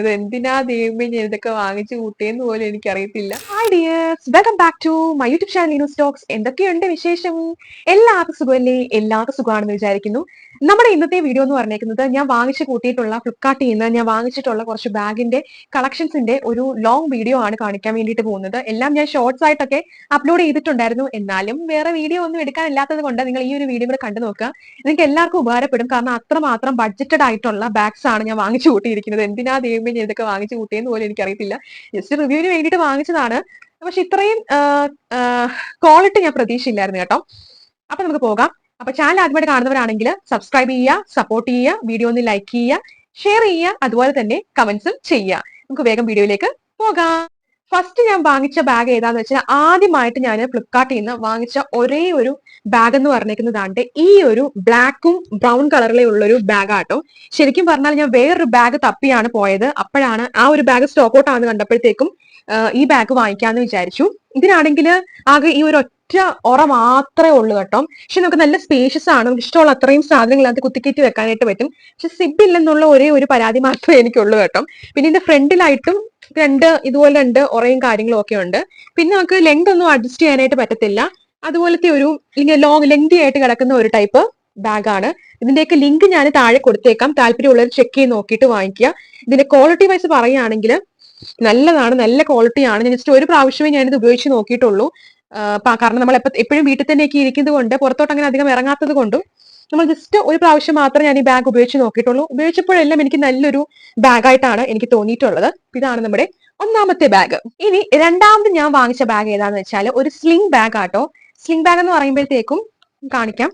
ഇത് എന്തിനാ ദൈവമേ ഞാൻ ഇതൊക്കെ വാങ്ങിച്ചു കൂട്ടിയെന്ന് പോലും എനിക്കറിയത്തില്ല. Hi dears welcome back to my YouTube channel news stocks എന്തൊക്കെയുണ്ട് വിശേഷം? എല്ലാവർക്കും സുഖമല്ലേ? എല്ലാവർക്കും സുഖമാണെന്ന് വിചാരിക്കുന്നു. നമ്മുടെ ഇന്നത്തെ വീഡിയോ എന്ന് പറഞ്ഞേക്കുന്നത് ഞാൻ വാങ്ങിച്ചു കൂട്ടിയിട്ടുള്ള ഫ്ലിപ്കാർട്ടിൽ നിന്ന് ഞാൻ വാങ്ങിച്ചിട്ടുള്ള കുറച്ച് ബാഗിന്റെ കളക്ഷൻസിന്റെ ഒരു ലോങ് വീഡിയോ ആണ് കാണിക്കാൻ വേണ്ടിയിട്ട് പോകുന്നത്. എല്ലാം ഞാൻ ഷോർട്സ് ആയിട്ടൊക്കെ അപ്ലോഡ് ചെയ്തിട്ടുണ്ടായിരുന്നു. എന്നാലും വേറെ വീഡിയോ ഒന്നും എടുക്കാനില്ലാത്തത് കൊണ്ട് നിങ്ങൾ ഈ ഒരു വീഡിയോ കൂടെ കണ്ടു നോക്കുക. നിങ്ങൾക്ക് എല്ലാവർക്കും ഉപകാരപ്പെടും. കാരണം അത്രമാത്രം ബഡ്ജറ്റഡ് ആയിട്ടുള്ള ബാഗ്സ് ആണ് ഞാൻ വാങ്ങിച്ചു കൂട്ടിയിരിക്കുന്നത്. എന്തിനാ ദൈവമേ ഞാൻ ഇതൊക്കെ വാങ്ങിച്ചു കൂട്ടിയെന്ന് പോലും എനിക്കറിയത്തില്ല. ജസ്റ്റ് റിവ്യൂവിന് വേണ്ടിയിട്ട് വാങ്ങിച്ചതാണ്. പക്ഷെ ഇത്രയും ക്വാളിറ്റി ഞാൻ പ്രതീക്ഷയില്ലായിരുന്നു കേട്ടോ. അപ്പൊ നമുക്ക് പോകാം. അപ്പൊ ചാനൽ ആദ്യമായിട്ട് കാണുന്നവരാണെങ്കിൽ സബ്സ്ക്രൈബ് ചെയ്യുക സപ്പോർട്ട് ചെയ്യുക വീഡിയോ ഒന്ന് ലൈക്ക് ചെയ്യുക ഷെയർ ചെയ്യുക അതുപോലെ തന്നെ കമന്റ്സും ചെയ്യുക. നമുക്ക് വേഗം വീഡിയോയിലേക്ക് പോകാം. ഫസ്റ്റ് ഞാൻ വാങ്ങിച്ച ബാഗ് ഏതാന്ന് വെച്ചാൽ ആദ്യമായിട്ട് ഞാൻ ഫ്ലിപ്കാർട്ടിൽ നിന്ന് വാങ്ങിച്ച ഒരേ ഒരു ബാഗ് എന്ന് പറഞ്ഞേക്കുന്നതാണ്ട് ഈ ഒരു ബ്ലാക്കും ബ്രൗൺ കളറിലെ ഉള്ള ഒരു ബാഗ് ആട്ടോ. ശരിക്കും പറഞ്ഞാൽ ഞാൻ വേറൊരു ബാഗ് തപ്പിയാണ് പോയത്. അപ്പോഴാണ് ആ ഒരു ബാഗ് സ്റ്റോക്ക് ഔട്ട് ആണെന്ന് കണ്ടപ്പോഴത്തേക്കും ഈ ബാഗ് വാങ്ങിക്കാന്ന് വിചാരിച്ചു. ഇതിനാണെങ്കിൽ ആകെ ഈ ഒരു ഉറ മാത്രമേ ഉള്ളൂ കേട്ടോ. പക്ഷെ നമുക്ക് നല്ല സ്പേഷ്യസ് ആണ്. നമുക്ക് ഇഷ്ടമുള്ള അത്രയും സാധനങ്ങൾ അത് കുത്തിക്കയറ്റി വെക്കാനായിട്ട് പറ്റും. പക്ഷെ സിബ് ഇല്ലെന്നുള്ള ഒരേ ഒരു പരാതി മാത്രമേ എനിക്കുള്ളൂ കേട്ടോ. പിന്നെ ഇതിന്റെ ഫ്രണ്ടിലായിട്ടും രണ്ട് ഇതുപോലെ രണ്ട് ഉറയും കാര്യങ്ങളും ഒക്കെ ഉണ്ട്. പിന്നെ നമുക്ക് ലെങ്ത് ഒന്നും അഡ്ജസ്റ്റ് ചെയ്യാനായിട്ട് പറ്റത്തില്ല. അതുപോലത്തെ ഒരു ഇങ്ങനെ ലോങ് ലെങ്തി ആയിട്ട് കിടക്കുന്ന ഒരു ടൈപ്പ് ബാഗാണ് ഇതിന്റെയൊക്കെ ലിങ്ക് ഞാൻ താഴെ കൊടുത്തേക്കാം. താല്പര്യമുള്ളവർ ചെക്ക് ചെയ്ത് നോക്കിയിട്ട് വാങ്ങിക്കുക. ഇതിന്റെ ക്വാളിറ്റി വൈസ് പറയുകയാണെങ്കിൽ നല്ലതാണ്. നല്ല ക്വാളിറ്റിയാണ് ഞാൻ ജസ്റ്റ് ഒരു പ്രാവശ്യമേ ഞാനിത് ഉപയോഗിച്ച് നോക്കിയിട്ടുള്ളൂ. കാരണം നമ്മൾ എപ്പോഴും വീട്ടിൽ തന്നെയൊക്കെ ഇരിക്കുന്നത് കൊണ്ട് പുറത്തോട്ട് അങ്ങനെ അധികം ഇറങ്ങാത്തത് കൊണ്ടും നമ്മൾ ജസ്റ്റ് ഒരു പ്രാവശ്യം മാത്രമേ ഞാൻ ഈ ബാഗ് ഉപയോഗിച്ച് നോക്കിയിട്ടുള്ളൂ. ഉപയോഗിച്ചപ്പോഴെല്ലാം എനിക്ക് നല്ലൊരു ബാഗായിട്ടാണ് എനിക്ക് തോന്നിയിട്ടുള്ളത്. ഇതാണ് നമ്മുടെ ഒന്നാമത്തെ ബാഗ് ഇനി രണ്ടാമത് ഞാൻ വാങ്ങിച്ച ബാഗ് ഏതാന്ന് വെച്ചാൽ ഒരു സ്ലിംഗ് ബാഗ് ആട്ടോ. സ്ലിംഗ് ബാഗ് എന്ന് പറയുമ്പോഴത്തേക്കും കാണിക്കാം.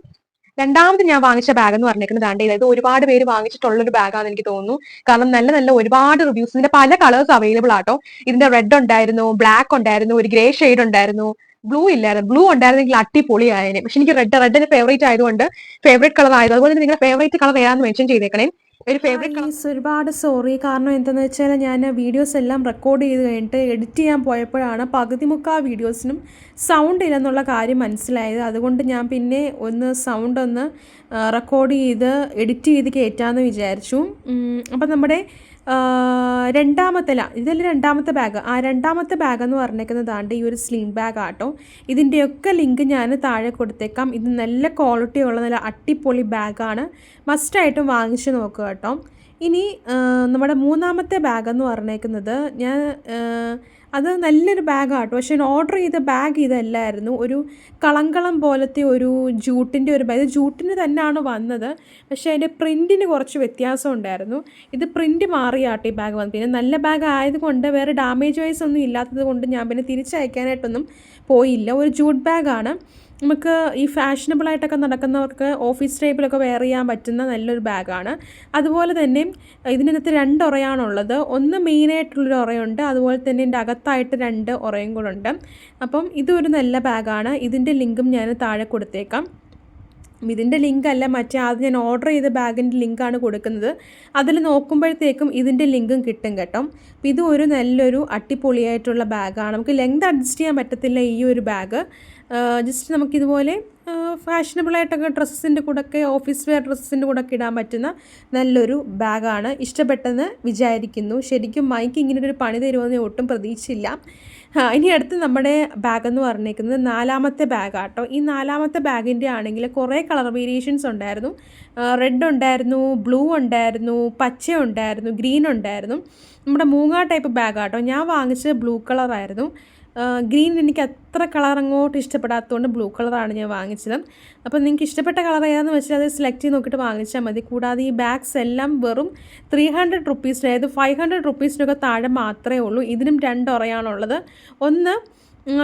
രണ്ടാമത് ഞാൻ വാങ്ങിച്ച ബാഗ് എന്ന് പറഞ്ഞേക്കുന്നത് ആണ്ട് ഇതായത് ഒരുപാട് പേര് വാങ്ങിച്ചിട്ടുള്ള ഒരു ബാഗാന്ന് എനിക്ക് തോന്നുന്നു. കാരണം നല്ല നല്ല ഒരുപാട് റിവ്യൂസ് ഇതിന്റെ പല കളേഴ്സ് അവൈലബിൾ ആട്ടോ. ഇതിന്റെ റെഡ് ഉണ്ടായിരുന്നു ബ്ലാക്ക് ഉണ്ടായിരുന്നു ഒരു ഗ്രേ ഷെയ്ഡ് ഉണ്ടായിരുന്നു. ബ്ലൂ ഇല്ലായിരുന്നു. ബ്ലൂ ഉണ്ടായിരുന്നെങ്കിൽ അടിപൊളി പക്ഷെ എനിക്ക് റെഡ് റെഡിന്റെ ഫേവറേറ്റ് ആയതുകൊണ്ട് ഫേവറേറ്റ് കളർ ആയത് അതുപോലെ തന്നെ നിങ്ങളുടെ ഫേവറേറ്റ് കളർ ഏതാണെന്ന് മെൻഷൻ ചെയ്തേക്കണേ. ഒരു ഫേവറേറ്റ് ഒരുപാട് സോറി കാരണം എന്താണെന്ന് വെച്ചാൽ ഞാൻ വീഡിയോസ് എല്ലാം റെക്കോർഡ് ചെയ്ത് കഴിഞ്ഞിട്ട് എഡിറ്റ് ചെയ്യാൻ പോയപ്പോഴാണ് പകുതി മുക്കാ വീഡിയോസിനും സൗണ്ട് ഇല്ലെന്നുള്ള കാര്യം മനസ്സിലായത്. അതുകൊണ്ട് ഞാൻ പിന്നെ ഒന്ന് സൗണ്ട് ഒന്ന് റെക്കോർഡ് ചെയ്ത് എഡിറ്റ് ചെയ്ത് കയറ്റാമെന്ന് വിചാരിച്ചു. അപ്പം നമ്മുടെ രണ്ടാമത്തെ ല ഇതല്ല രണ്ടാമത്തെ ബാഗ് ആ രണ്ടാമത്തെ ബാഗ് എന്ന് പറഞ്ഞേക്കുന്നതാണ്ട് ഈ ഒരു സ്ലീം ബാഗ് ആട്ടോ. ഇതിന്റെയൊക്കെ ലിങ്ക് ഞാൻ താഴെ കൊടുത്തേക്കാം. ഇത് നല്ല ക്വാളിറ്റി ഉള്ള നല്ല അട്ടിപ്പൊളി ബാഗാണ് മസ്റ്റായിട്ടും വാങ്ങിച്ച് നോക്കുക കേട്ടോ. ഇനി നമ്മുടെ മൂന്നാമത്തെ ബാഗ് എന്ന് പറഞ്ഞേക്കുന്നത് ഞാൻ അത് നല്ലൊരു ബാഗാട്ടോ. പക്ഷെ ഓർഡർ ചെയ്ത ബാഗ് ഇതല്ലായിരുന്നു. ഒരു കളങ്കളം പോലത്തെ ഒരു ജൂട്ടിന്റെ ഒരു ബാഗ് ഇത് ജൂട്ടിന് തന്നെയാണ് വന്നത്. പക്ഷേ അതിന്റെ പ്രിന്റിന് കുറച്ച് വ്യത്യാസം ഉണ്ടായിരുന്നു. ഇത് പ്രിന്റ് മാറിയാട്ടോ ഈ ബാഗ് വന്നത് പിന്നെ നല്ല ബാഗ് ആയതുകൊണ്ട് വേറെ ഡാമേജ് വൈസ് ഒന്നും ഇല്ലാത്തത് കൊണ്ട് ഞാൻ പിന്നെ തിരിച്ചയക്കാനായിട്ടൊന്നും പോയില്ല. ഒരു ജൂട്ട് ബാഗാണ് നമുക്ക് ഈ ഫാഷനബിൾ ആയിട്ടൊക്കെ നടക്കുന്നവർക്ക് ഓഫീസ് ടൈപ്പിലൊക്കെ വെയർ ചെയ്യാൻ പറ്റുന്ന നല്ലൊരു ബാഗാണ് അതുപോലെ തന്നെ ഇതിനകത്ത് രണ്ട് ഉറയാണുള്ളത് ഒന്ന് മെയിനായിട്ടുള്ളൊരു ഉറയുണ്ട് അതുപോലെ തന്നെ ഇതിന്റെ അകത്തായിട്ട് രണ്ട് ഉറയും കൂടെ ഉണ്ട്. അപ്പം ഇതൊരു നല്ല ബാഗാണ്. ഇതിന്റെ ലിങ്കും ഞാൻ താഴെ കൊടുത്തേക്കാം. ഇതിന്റെ ലിങ്ക് അല്ല മറ്റേ ആദ്യം ഞാൻ ഓർഡർ ചെയ്ത ബാഗിന്റെ ലിങ്കാണ് കൊടുക്കുന്നത്. അതിൽ നോക്കുമ്പോഴത്തേക്കും ഇതിന്റെ ലിങ്കും കിട്ടും കേട്ടോ. ഇത് ഒരു നല്ലൊരു അടിപൊളിയായിട്ടുള്ള ബാഗാണ്. നമുക്ക് ലെങ്ത് അഡ്ജസ്റ്റ് ചെയ്യാൻ പറ്റത്തില്ല ഈ ഒരു ബാഗ്. ജസ്റ്റ് നമുക്കിതുപോലെ ഫാഷനബിളായിട്ടൊക്കെ ഡ്രസ്സിന്റെ കൂടെയൊക്കെ ഓഫീസ് വെയർ ഡ്രസ്സിന്റെ കൂടെയൊക്കെ ഇടാൻ പറ്റുന്ന നല്ലൊരു ബാഗാണ്. ഇഷ്ടപ്പെട്ടെന്ന് വിചാരിക്കുന്നു. ശരിക്കും മൈക്ക് ഇങ്ങനെ ഒരു പണി തരുമെന്ന് ഒട്ടും പ്രതീക്ഷയില്ല ഇനി അടുത്ത് നമ്മുടെ ബാഗ് എന്ന് പറഞ്ഞേക്കുന്നത് നാലാമത്തെ ബാഗാട്ടോ. ഈ നാലാമത്തെ ബാഗിന്റെ ആണെങ്കിൽ കുറേ കളർ വേരിയേഷൻസ് ഉണ്ടായിരുന്നു. റെഡ് ഉണ്ടായിരുന്നു ബ്ലൂ ഉണ്ടായിരുന്നു പച്ച ഉണ്ടായിരുന്നു ഗ്രീൻ ഉണ്ടായിരുന്നു. നമ്മുടെ മൂങ്ങ ടൈപ്പ് ബാഗാട്ടോ. ഞാൻ വാങ്ങിച്ചത് ബ്ലൂ കളറായിരുന്നു ഗ്രീൻ എനിക്ക് അത്ര കളർ അങ്ങോട്ട് ഇഷ്ടപ്പെടാത്തതുകൊണ്ട് ബ്ലൂ കളറാണ് ഞാൻ വാങ്ങിച്ചത്. അപ്പോൾ നിങ്ങൾക്ക് ഇഷ്ടപ്പെട്ട കളർ ഏതാണെന്ന് വെച്ചാൽ അത് സെലക്ട് ചെയ്ത് നോക്കിയിട്ട് വാങ്ങിച്ചാൽ മതി. കൂടാതെ ഈ ബാഗ്സ് എല്ലാം വെറും ത്രീ ഹൺഡ്രഡ് റുപ്പീസിന് അതായത് ഫൈവ് ഹൺഡ്രഡ് റുപ്പീസിനൊക്കെ താഴെ മാത്രമേ ഉള്ളൂ. ഇതിനും രണ്ടൊറയാണുള്ളത് ഒന്ന്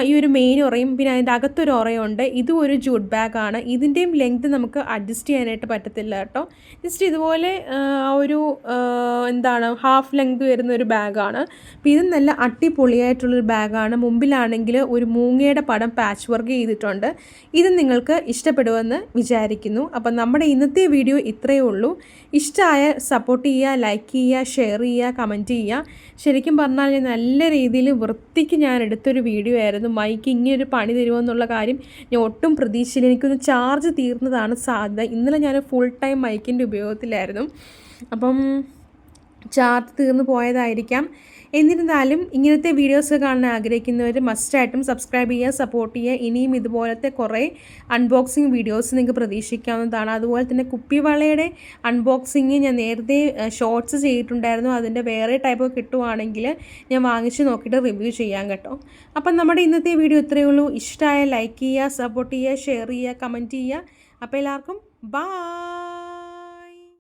ഈ ഒരു മെയിൻ ഉറയും. പിന്നെ അതിന്റെ അകത്തൊരു ഉറയുണ്ട്. ഇതും ഒരു ജൂട്ട് ബാഗാണ് ഇതിന്റെയും ലെങ്ത് നമുക്ക് അഡ്ജസ്റ്റ് ചെയ്യാനായിട്ട് പറ്റത്തില്ല കേട്ടോ. ജസ്റ്റ് ഇതുപോലെ ഒരു എന്താണ് ഹാഫ് ലെങ്ത് വരുന്ന ഒരു ബാഗാണ് അപ്പോൾ ഇത് നല്ല അട്ടിപൊളിയായിട്ടുള്ളൊരു ബാഗാണ് മുമ്പിലാണെങ്കിൽ ഒരു മൂങ്ങയുടെ പടം പാച്ച് വർക്ക് ചെയ്തിട്ടുണ്ട്. ഇത് നിങ്ങൾക്ക് ഇഷ്ടപ്പെടുമെന്ന് വിചാരിക്കുന്നു. അപ്പം നമ്മുടെ ഇന്നത്തെ വീഡിയോ ഇത്രയേ ഉള്ളൂ. ഇഷ്ടമായ സപ്പോർട്ട് ചെയ്യുക ലൈക്ക് ചെയ്യുക ഷെയർ ചെയ്യുക കമന്റ് ചെയ്യുക. ശരിക്കും പറഞ്ഞാൽ നല്ല രീതിയിൽ വൃത്തിക്ക് ഞാൻ എടുത്തൊരു വീഡിയോ ആയിരുന്നു. മൈക്ക് ഇങ്ങനൊരു പണി തരുമെന്നുള്ള കാര്യം ഞാൻ ഒട്ടും പ്രതീക്ഷയില്ല എനിക്കൊന്ന് ചാർജ് തീർന്നതാണ് സാധ്യത. ഇന്നലെ ഞാൻ ഫുൾ ടൈം മൈക്കിന്റെ ഉപയോഗത്തിലായിരുന്നു. അപ്പം ചാർജ് തീർന്നു പോയതായിരിക്കാം. എന്നിരുന്നാലും ഇങ്ങനത്തെ വീഡിയോസ് കാണാൻ ആഗ്രഹിക്കുന്നവർ മസ്റ്റായിട്ടും സബ്സ്ക്രൈബ് ചെയ്യുക സപ്പോർട്ട് ചെയ്യുക. ഇനിയും ഇതുപോലത്തെ കുറേ അൺബോക്സിങ് വീഡിയോസ് നിങ്ങൾക്ക് പ്രതീക്ഷിക്കാവുന്നതാണ്. അതുപോലെ തന്നെ കുപ്പിവളയുടെ അൺബോക്സിങ് ഞാൻ നേരത്തെ ഷോർട്സ് ചെയ്തിട്ടുണ്ടായിരുന്നു. അതിന്റെ വേറെ ടൈപ്പ് കിട്ടുവാണെങ്കിൽ ഞാൻ വാങ്ങിച്ച് നോക്കിയിട്ട് റിവ്യൂ ചെയ്യാം കേട്ടോ. അപ്പം നമ്മുടെ ഇന്നത്തെ വീഡിയോ ഇത്രയേ ഉള്ളൂ. ഇഷ്ടമായ ലൈക്ക് ചെയ്യുക സപ്പോർട്ട് ചെയ്യുക ഷെയർ ചെയ്യുക കമന്റ് ചെയ്യുക. അപ്പോൾ എല്ലാവർക്കും ബായ്